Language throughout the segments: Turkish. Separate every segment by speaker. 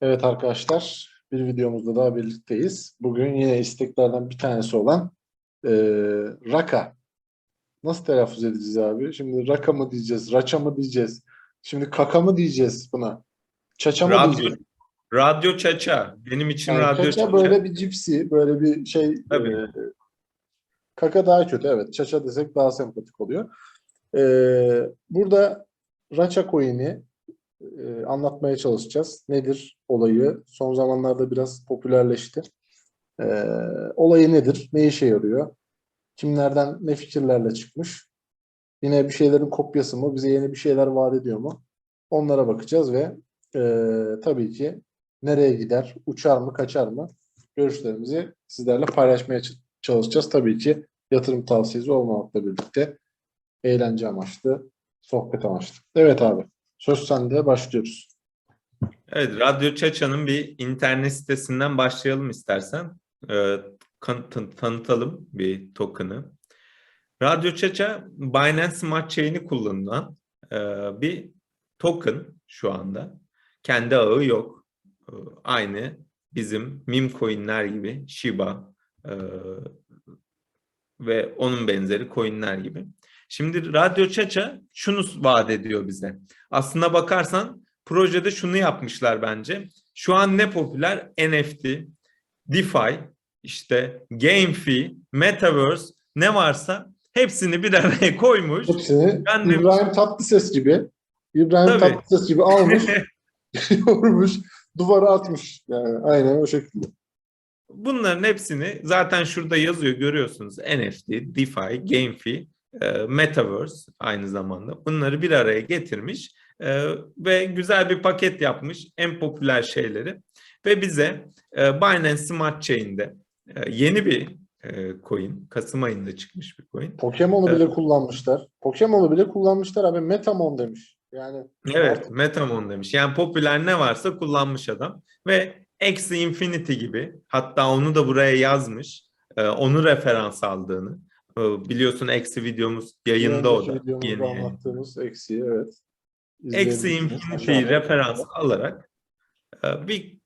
Speaker 1: Evet arkadaşlar, bir videomuzda daha birlikteyiz. Bugün yine isteklerden bir tanesi olan eee, Raka. Nasıl telaffuz edeceğiz abi? Şimdi Raka mı diyeceğiz, Raça mı diyeceğiz? Şimdi Kaka mı diyeceğiz buna? Çaça mı
Speaker 2: Radyo,
Speaker 1: diyeceğiz?
Speaker 2: radyo çaça. Benim için
Speaker 1: Yani
Speaker 2: radyo
Speaker 1: Çaça böyle bir cipsi, böyle bir şey.
Speaker 2: Tabii.
Speaker 1: eee, Kaka daha kötü, evet. Çaça desek daha sempatik oluyor. Eee, burada Raça coin'i e, anlatmaya çalışacağız. Nedir olayı? Son zamanlarda biraz popülerleşti. E, olayı nedir? Ne işe yarıyor? Kimlerden ne fikirlerle çıkmış? Yine bir şeylerin kopyası mı? Bize yeni bir şeyler vaat ediyor mu? Onlara bakacağız ve e, tabii ki nereye gider? Uçar mı? Kaçar mı? Görüşlerimizi sizlerle paylaşmaya çalışacağız. Tabii ki yatırım tavsiyesi olmamakla birlikte eğlence amaçlı, sohbet amaçlı. Evet abi. Söz sende başlıyoruz.
Speaker 2: Evet, Radyo Çaça'nın bir internet sitesinden başlayalım istersen. Ee, tanıtalım bir token'ı. Radyo Çaça, Binance Smart Chain'i kullanılan e, bir token şu anda. Kendi ağı yok. Ee, Aynı bizim meme coin'ler gibi Shiba e, ve onun benzeri coin'ler gibi. Şimdi Radyo Çaça şunu vaat ediyor bize. Aslına bakarsan projede şunu yapmışlar bence. Şu an ne popüler? NFT, DeFi, işte GameFi, Metaverse ne varsa hepsini bir araya koymuş.
Speaker 1: Hepsini
Speaker 2: Ben de-
Speaker 1: İbrahim Tatlıses gibi İbrahim
Speaker 2: Tabii.
Speaker 1: Tatlıses gibi almış, yormuş, duvara atmış. Yani aynen o şekilde.
Speaker 2: Bunların hepsini zaten şurada yazıyor görüyorsunuz. NFT, DeFi, GameFi, Metaverse aynı zamanda. Bunları bir araya getirmiş e, ve güzel bir paket yapmış en popüler şeyleri. Ve bize e, Binance Smart Chain'de e, yeni bir e, coin, Kasım ayında çıkmış bir coin.
Speaker 1: Pokemon'u bile kullanmışlar. Pokemon'u bile kullanmışlar abi. Metamon demiş. Yani
Speaker 2: Evet, Metamon demiş. Yani popüler ne varsa kullanmış adam ve Axie Infinity gibi hatta onu da buraya yazmış. e, onu referans aldığını. E, biliyorsun Axie videomuz yayında o da.
Speaker 1: videomuzda
Speaker 2: Yeni
Speaker 1: anlattığımız eksiği evet. İzleyebilirsiniz.
Speaker 2: Infinity'yi referans alarak e, bir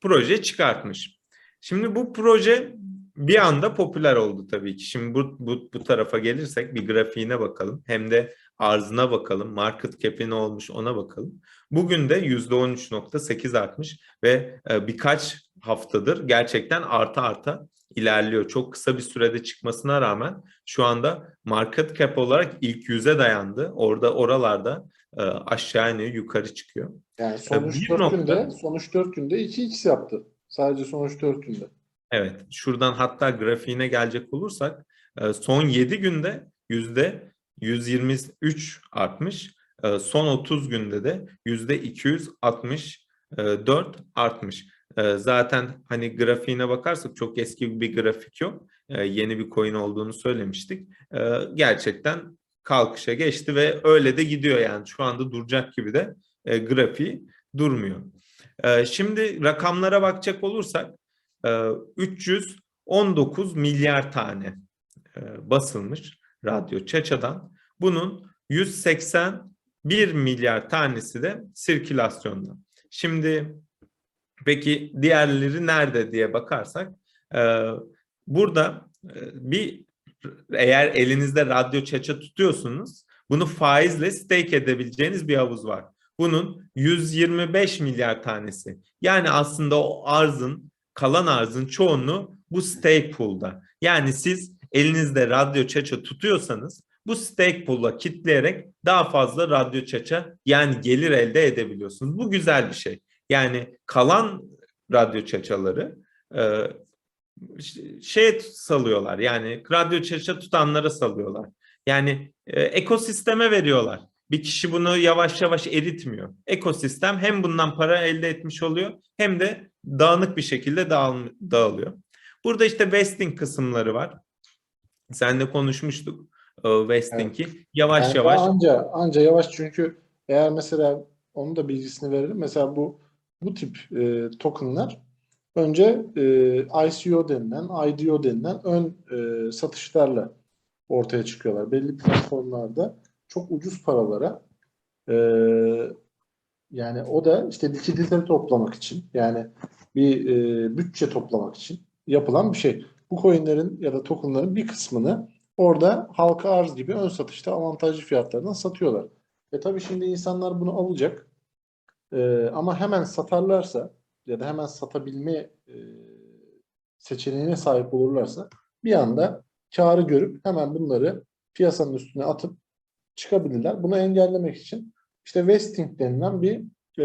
Speaker 2: proje çıkartmış. Şimdi bu proje bir anda popüler oldu tabii ki. Şimdi bu, bu, bu tarafa gelirsek bir grafiğine bakalım. Hem de arzına bakalım. Market cap'i ne olmuş ona bakalım. Bugün de %13.8 artmış ve e, birkaç haftadır gerçekten arta arta ilerliyor. Çok kısa bir sürede çıkmasına rağmen şu anda market cap olarak ilk yüze dayandı. Orada oralarda e, aşağı iniyor, yukarı çıkıyor.
Speaker 1: Yani sonuç
Speaker 2: bir
Speaker 1: 4
Speaker 2: nokta-
Speaker 1: günde, sonuç 4 günde 2x yaptı. Sadece sonuç 4 günde.
Speaker 2: Evet, şuradan hatta grafiğine gelecek olursak e, son 7 günde yüzde 123 artmış. E, Son 30 günde de yüzde 264 artmış. Zaten hani grafiğine bakarsak çok eski bir grafik yok. Yeni bir coin olduğunu söylemiştik. Gerçekten kalkışa geçti ve öyle de gidiyor yani. Şu anda duracak gibi de grafiği durmuyor. Şimdi rakamlara bakacak olursak e, 319 milyar tane basılmış radyo Çaça'dan. Bunun 181 milyar tanesi de sirkülasyonda. Şimdi peki diğerleri nerede diye bakarsak e, burada e, bir eğer elinizde radyo Çaça tutuyorsunuz bunu faizle stake edebileceğiniz bir havuz var. Bunun 125 milyar tanesi. Yani aslında o arzın kalan arzın çoğunluğu bu stake pool'da. Yani siz elinizde radyo çaça tutuyorsanız bu stake pool'a kitleyerek daha fazla radyo çaça yani gelir elde edebiliyorsunuz. Bu güzel bir şey. Yani kalan radyo çaçaları e, şey salıyorlar yani radyo çaça tutanlara salıyorlar. Yani e, ekosisteme veriyorlar. Bir kişi bunu yavaş yavaş eritmiyor. Ekosistem hem bundan para elde etmiş oluyor hem de dağınık bir şekilde dağıl- dağılıyor. Burada işte vesting kısımları var. Sen de konuşmuştuk e, vesting'i. Yavaş
Speaker 1: Yani
Speaker 2: yavaş
Speaker 1: Anca, anca yavaş çünkü eğer mesela onun da bilgisini verelim. Mesela bu bu tip e, tokenlar önce e, ICO denilen, IDO denilen ön e, satışlarla ortaya çıkıyorlar. Belli platformlarda çok ucuz paralara e, Yani o da işte likidite toplamak için yani bir e, bütçe toplamak için yapılan bir şey. Bu coinlerin ya da tokenların bir kısmını orada halka arz gibi ön satışta avantajlı fiyatlardan satıyorlar. E tabii şimdi insanlar bunu alacak. E, ama hemen satarlarsa ya da hemen satabilme e, seçeneğine sahip olurlarsa bir anda karı görüp hemen bunları piyasanın üstüne atıp çıkabilirler. Bunu engellemek için işte vesting denilen bir e,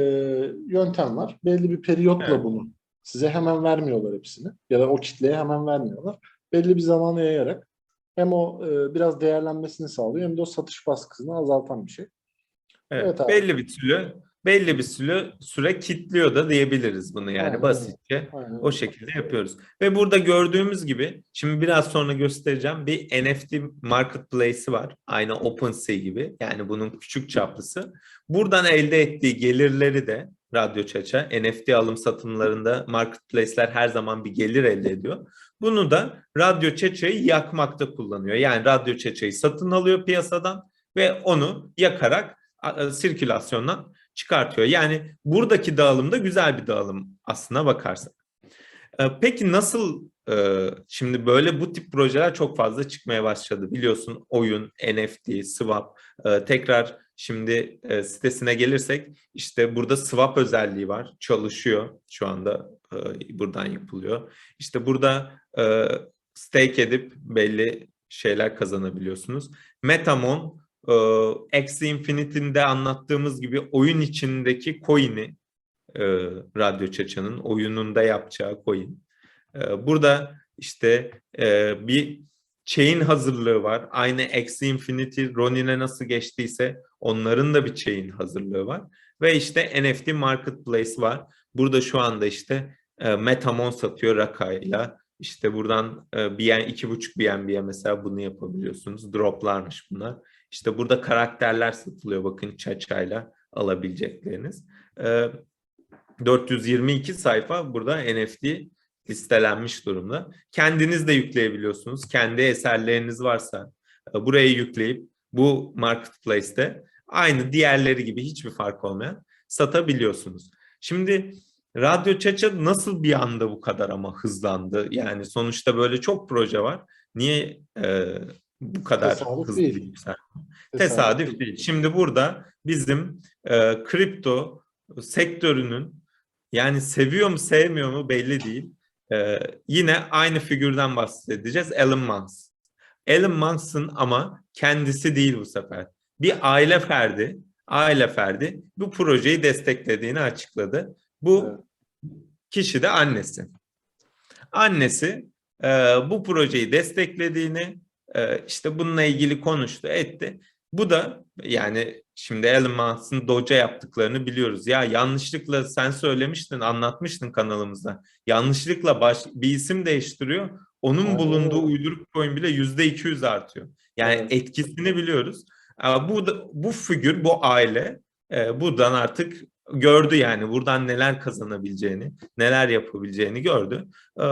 Speaker 1: yöntem var. Belli bir periyotla
Speaker 2: Evet.
Speaker 1: bunu size hemen vermiyorlar hepsini ya da o kitleye hemen vermiyorlar. Belli bir zamana yayarak hem o e, biraz değerlenmesini sağlıyor hem de o satış baskısını azaltan bir şey.
Speaker 2: Evet,
Speaker 1: Evet abi.
Speaker 2: belli bir süre belli bir süre süre kitliyor da diyebiliriz bunu yani
Speaker 1: Aynen
Speaker 2: basitçe.
Speaker 1: Aynen.
Speaker 2: O şekilde yapıyoruz. Ve burada gördüğümüz gibi şimdi biraz sonra göstereceğim bir NFT marketplace'i var. Aynı OpenSea gibi. Yani bunun küçük çaplısı. Buradan elde ettiği gelirleri de Radyo Çaça NFT alım satımlarında marketplace'ler her zaman bir gelir elde ediyor. Bunu da Radyo Çeçe'yi yakmakta kullanıyor. Yani Radyo Çeçe'yi satın alıyor piyasadan ve onu yakarak sirkülasyondan çıkartıyor. Yani buradaki dağılım da güzel bir dağılım aslına bakarsak. Ee, Peki nasıl e, şimdi böyle bu tip projeler çok fazla çıkmaya başladı. Biliyorsun oyun, NFT, swap. e, Tekrar şimdi e, sitesine gelirsek işte burada swap özelliği var. Çalışıyor şu anda buradan yapılıyor. İşte burada stake edip belli şeyler kazanabiliyorsunuz. Metamon e, Axie Infinity'de anlattığımız gibi oyun içindeki coin'i e, Radyo Çaça'nın oyununda yapacağı coin. E, burada işte e, bir chain hazırlığı var. Aynı Axie Infinity Ronin'e nasıl geçtiyse onların da bir chain hazırlığı var. Ve işte NFT Marketplace var. Burada şu anda işte e, Metamon satıyor Raka'yla. İşte buradan e, BN, 2.5 BNB'ye mesela bunu yapabiliyorsunuz. Droplarmış bunlar. İşte burada karakterler satılıyor bakın Çaça'yla alabilecekleriniz. E, 422 sayfa burada NFT listelenmiş durumda. Kendiniz de yükleyebiliyorsunuz. Kendi eserleriniz varsa e, buraya yükleyip bu marketplace'te aynı diğerleri gibi hiçbir fark olmayan satabiliyorsunuz. Şimdi Radyo Çaça nasıl bir anda bu kadar ama hızlandı? Yani sonuçta böyle çok proje var. Niye e, bu kadar
Speaker 1: Tesadüf
Speaker 2: hızlı
Speaker 1: değil.
Speaker 2: yükseldi? Tesadüf değil. Şimdi burada bizim e, kripto sektörünün yani seviyor mu sevmiyor mu belli değil. E, yine aynı figürden bahsedeceğiz. Elon Musk. Elon Musk'ın ama kendisi değil bu sefer. Bir aile ferdi, aile ferdi bu projeyi desteklediğini açıkladı. Bu
Speaker 1: Evet.
Speaker 2: kişi de annesi. Annesi e, bu projeyi desteklediğini e, işte bununla ilgili konuştu, etti. Bu da yani şimdi Elon Musk'ın Doge'a yaptıklarını biliyoruz. Ya yanlışlıkla sen söylemiştin, anlatmıştın kanalımızda. Yanlışlıkla baş, bir isim değiştiriyor. Onun
Speaker 1: Aynen
Speaker 2: bulunduğu uyduruk coin bile yüzde 200 artıyor. Yani
Speaker 1: Evet.
Speaker 2: etkisini biliyoruz. Bu da, bu figür, bu aile e, buradan artık gördü yani buradan neler kazanabileceğini, neler yapabileceğini gördü. E,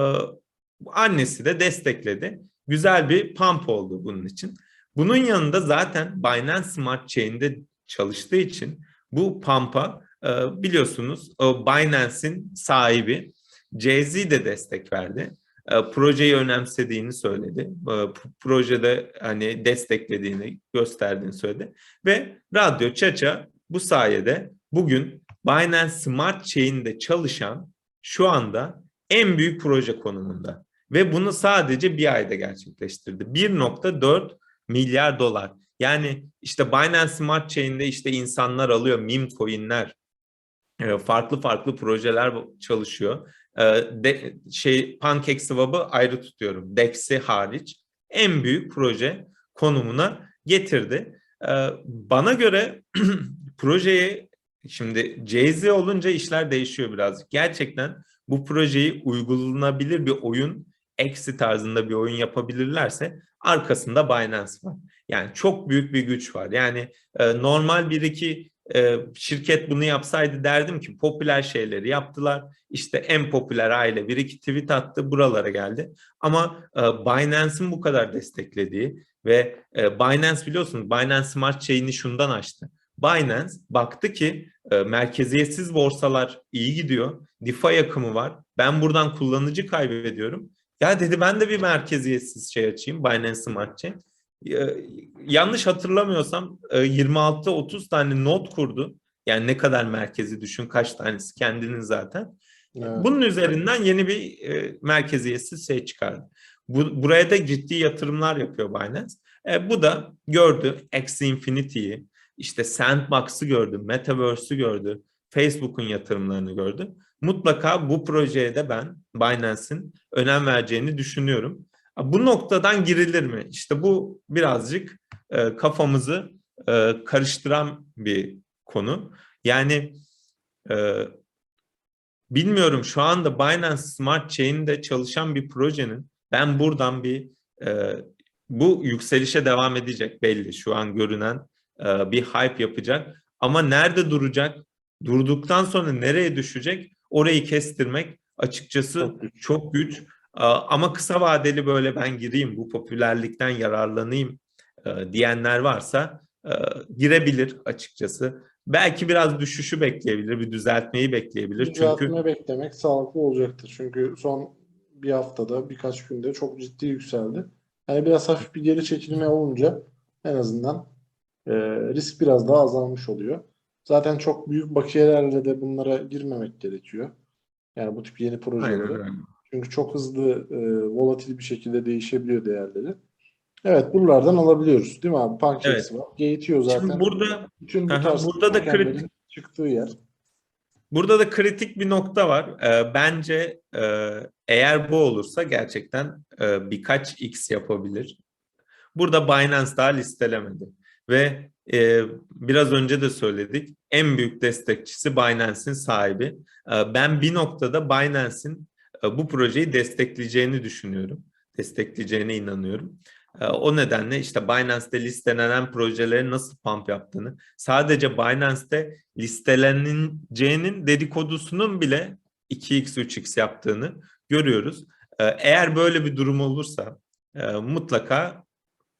Speaker 2: annesi de destekledi. Güzel bir pump oldu bunun için. Bunun yanında zaten Binance Smart Chain'de çalıştığı için bu pump'a e, biliyorsunuz o Binance'in sahibi Jay-Z de destek verdi. E, projeyi önemsediğini söyledi. E, projede hani desteklediğini gösterdiğini söyledi. Ve Radyo Çaça bu sayede bugün Binance Smart Chain'de çalışan şu anda en büyük proje konumunda. Ve bunu sadece bir ayda gerçekleştirdi. 1.4 milyar dolar. Yani işte Binance Smart Chain'de işte insanlar alıyor meme coin'ler, e, farklı farklı projeler çalışıyor. E, de, şey PancakeSwap'ı ayrı tutuyorum. DEX'i hariç en büyük proje konumuna getirdi. E, bana göre projeyi şimdi Jay-Z olunca işler değişiyor birazcık. Gerçekten bu projeyi uygulanabilir bir oyun, eksi tarzında bir oyun yapabilirlerse arkasında Binance var. Yani çok büyük bir güç var. Yani e, normal bir iki e, şirket bunu yapsaydı derdim ki popüler şeyleri yaptılar. İşte en popüler aile bir iki tweet attı buralara geldi. Ama e, Binance'ın bu kadar desteklediği ve e, Binance biliyorsunuz Binance Smart Chain'i şundan açtı. Binance baktı ki e, merkeziyetsiz borsalar iyi gidiyor. DeFi akımı var. Ben buradan kullanıcı kaybediyorum. Ya dedi ben de bir merkeziyetsiz şey açayım. Binance Smart Chain. E, yanlış hatırlamıyorsam e, 26-30 tane node kurdu. Yani ne kadar merkezi düşün kaç tanesi kendinin zaten.
Speaker 1: Evet.
Speaker 2: Bunun üzerinden yeni bir e, merkeziyetsiz şey çıkardı. Bu, buraya da ciddi yatırımlar yapıyor Binance. E, bu da gördü Axie Infinity'yi, işte Sandbox'ı gördü, Metaverse'ü gördü, Facebook'un yatırımlarını gördü. Mutlaka bu projeye de ben Binance'in önem vereceğini düşünüyorum. Bu noktadan girilir mi? İşte bu birazcık e, kafamızı e, karıştıran bir konu. Yani e, bilmiyorum şu anda Binance Smart Chain'de çalışan bir projenin ben buradan bir e, bu yükselişe devam edecek belli şu an görünen e, bir hype yapacak ama nerede duracak durduktan sonra nereye düşecek orayı kestirmek açıkçası
Speaker 1: Çok güç.
Speaker 2: çok güç ama kısa vadeli böyle ben gireyim bu popülerlikten yararlanayım e, diyenler varsa e, girebilir açıkçası. Belki biraz düşüşü bekleyebilir, bir düzeltmeyi bekleyebilir. Çünkü
Speaker 1: Düzeltme beklemek sağlıklı olacaktır. Çünkü son bir haftada, birkaç günde çok ciddi yükseldi. Yani biraz hafif bir geri çekilme olunca en azından e, risk biraz daha azalmış oluyor. Zaten çok büyük bakiyelerle de bunlara girmemek gerekiyor. Yani bu tip yeni
Speaker 2: Aynen
Speaker 1: projelere.
Speaker 2: öyle.
Speaker 1: Çünkü çok hızlı, e, volatil bir şekilde değişebiliyor değerleri. Evet, buralardan alabiliyoruz. Değil mi abi? Pancakes
Speaker 2: Evet.
Speaker 1: var. Gateo zaten.
Speaker 2: Şimdi burada
Speaker 1: bütün bu tarz
Speaker 2: burada da kritik-
Speaker 1: çıktığı yer.
Speaker 2: Burada da kritik bir nokta var. Ee, bence e, eğer bu olursa gerçekten e, birkaç X yapabilir. Burada Binance daha listelemedi. Ve e, biraz önce de söyledik. En büyük destekçisi Binance'in sahibi. E, ben bir noktada Binance'in e, bu projeyi destekleyeceğini düşünüyorum. Destekleyeceğine inanıyorum. E, o nedenle işte Binance'te listelenen projelerin nasıl pump yaptığını, sadece Binance'te listeleneceğinin dedikodusunun bile 2x 3x yaptığını görüyoruz. Ee, Eğer böyle bir durum olursa e, mutlaka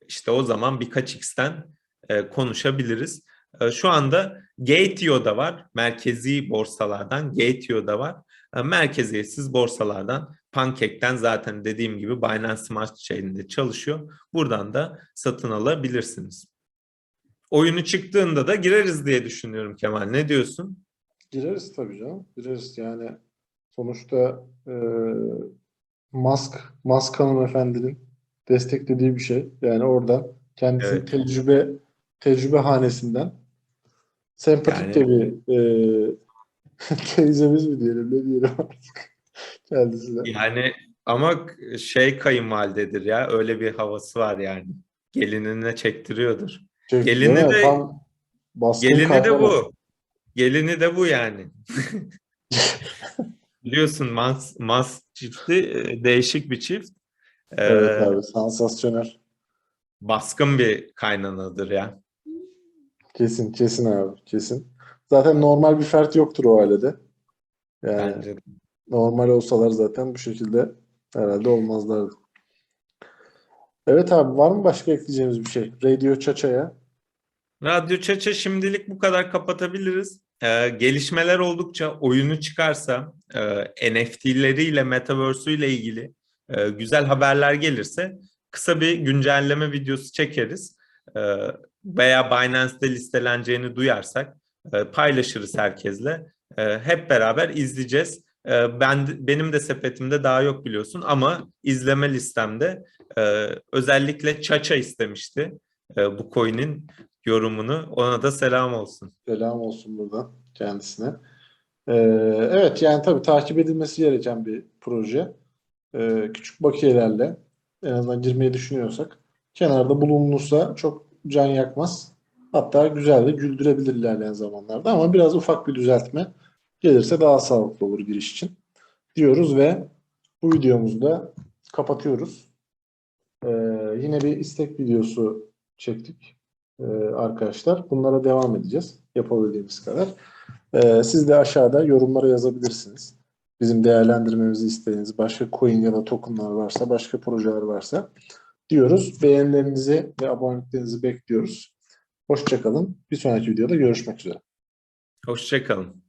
Speaker 2: işte o zaman birkaç x'ten e, konuşabiliriz. E, Şu anda Gateio'da var, merkezi borsalardan Gateio'da var. E, Merkeziyetsiz borsalardan Pancake'den zaten dediğim gibi Binance Smart Chain'de çalışıyor. Buradan da satın alabilirsiniz. Oyunu çıktığında da gireriz diye düşünüyorum Kemal. Ne diyorsun?
Speaker 1: Gireriz tabii canım. Gireriz yani. Sonuçta e, Musk, Musk hanımefendinin desteklediği bir şey. Yani orada kendisi
Speaker 2: Evet.
Speaker 1: tecrübe tecrübe hanesinden sempatik de bir e, teyzemiz mi diyelim ne diyelim artık kendisine.
Speaker 2: Yani ama şey kayınvalidedir ya öyle bir havası var yani. Gelinine çektiriyordur.
Speaker 1: Şey,
Speaker 2: gelini de-
Speaker 1: Tam
Speaker 2: Gelini de bu. Gelini de bu yani. Biliyorsun Mas, Mas çifti e, değişik bir çift. Ee,
Speaker 1: Evet abi sansasyonel.
Speaker 2: baskın bir kaynanadır ya.
Speaker 1: Kesin kesin abi kesin. Zaten normal bir fert yoktur o ailede. Yani
Speaker 2: Bence de.
Speaker 1: normal olsalar zaten bu şekilde herhalde olmazlardı. Evet abi var mı başka ekleyeceğimiz bir şey? Radio Çaça'ya.
Speaker 2: Radyo Çaça şimdilik bu kadar kapatabiliriz. Ee, gelişmeler oldukça oyunu çıkarsa e, NFT'leriyle Metaverse'üyle ilgili e, güzel haberler gelirse kısa bir güncelleme videosu çekeriz. E, veya Binance'de listeleneceğini duyarsak e, paylaşırız herkesle. E, hep beraber izleyeceğiz. E, ben benim de sepetimde daha yok biliyorsun ama izleme listemde e, özellikle Çaça istemişti e, bu coin'in yorumunu. Ona da selam olsun.
Speaker 1: Selam olsun buradan kendisine. Ee, evet yani tabii takip edilmesi gereken bir proje. Ee, küçük bakiyelerle en azından girmeyi düşünüyorsak kenarda bulunursa çok can yakmaz. Hatta güzel de güldürebilir ilerleyen zamanlarda ama biraz ufak bir düzeltme gelirse daha sağlıklı olur giriş için diyoruz ve bu videomuzu da kapatıyoruz. Ee, yine bir istek videosu çektik ee, arkadaşlar. Bunlara devam edeceğiz yapabildiğimiz kadar. Ee, siz de aşağıda yorumlara yazabilirsiniz. Bizim değerlendirmemizi istediğiniz başka coin ya da tokenlar varsa, başka projeler varsa diyoruz. Beğenilerinizi ve aboneliklerinizi bekliyoruz. Hoşçakalın. Bir sonraki videoda görüşmek üzere.
Speaker 2: Hoşçakalın.